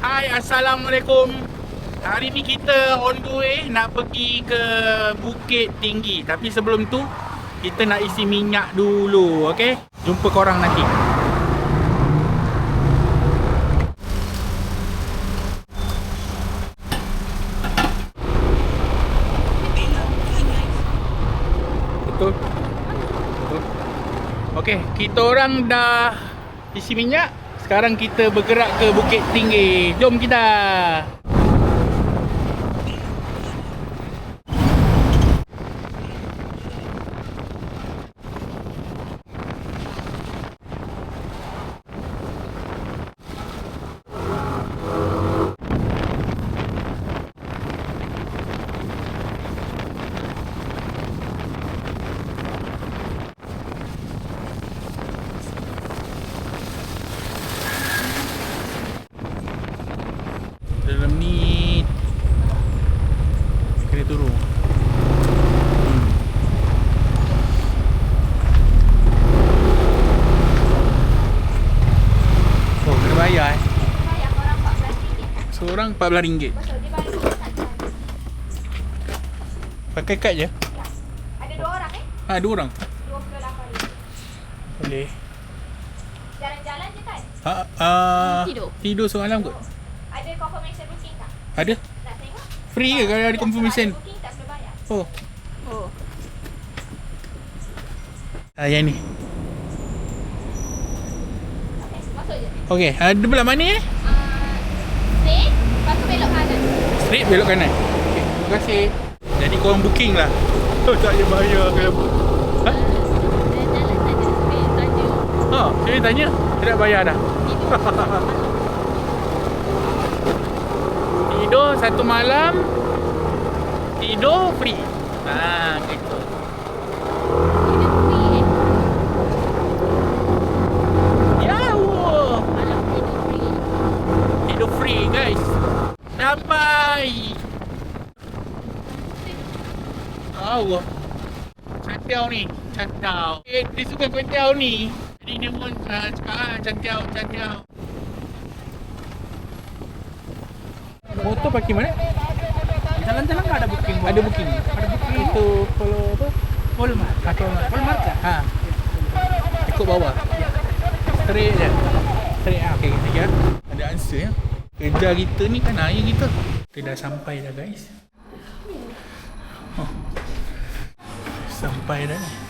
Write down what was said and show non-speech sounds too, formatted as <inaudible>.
Hai, Assalamualaikum. Hari ni kita on the way nak pergi ke Bukit Tinggi. Tapi sebelum tu, kita nak isi minyak dulu, okey? Jumpa korang nanti. Betul? Betul. Okey, kita orang dah isi minyak. Sekarang kita bergerak ke Bukit Tinggi. Jom kita. Bayar eh. Bayar orang RM14. Seorang RM14. Betul, dia baru start kan. Pakai kad je. Ya. Ada dua orang eh? Ha, dua orang. RM28. Boleh. Jalan-jalan je kan? Ha, uh, Tidur. Tidur semalam kot. Ada confirmation booking tak? Ada? Nak tengok? Free ke kalau ada confirmation? Ada booking tak perlu bayar? Oh. Oh. Ah, yang ni. Okay, masuk je. Okey, ada belah mana eh? Uh, straight, lepas tu belok kanan. Straight belok kanan. Okey, terima kasih. Jadi korang booking lah. Oh, <laughs> tak payah bayar kalau Ha? Ha, saya tanya. Tidak bayar dah. <laughs> Tidur satu malam. Tidur free. Ha, gitu. Tidur free eh. Ya Allah. Malam tidur free. Free guys. Sampai. Allah. Cantiau ni. Cantiau. Eh, dia suka cantiau ni. Jadi dia pun uh, cakap ah, cantiau, cantiau. Motor parking mana? Jalan-jalan ada booking. Ada booking. Ada booking. Itu follow apa? Polmar. Atau Polmar kan? Ha. Ikut bawah. Straight je. Straight ah. Okey, kita ya. Ada answer ya. Kerja kita ni kan air kita. Kita dah sampai dah guys. Oh. Sampai dah ni.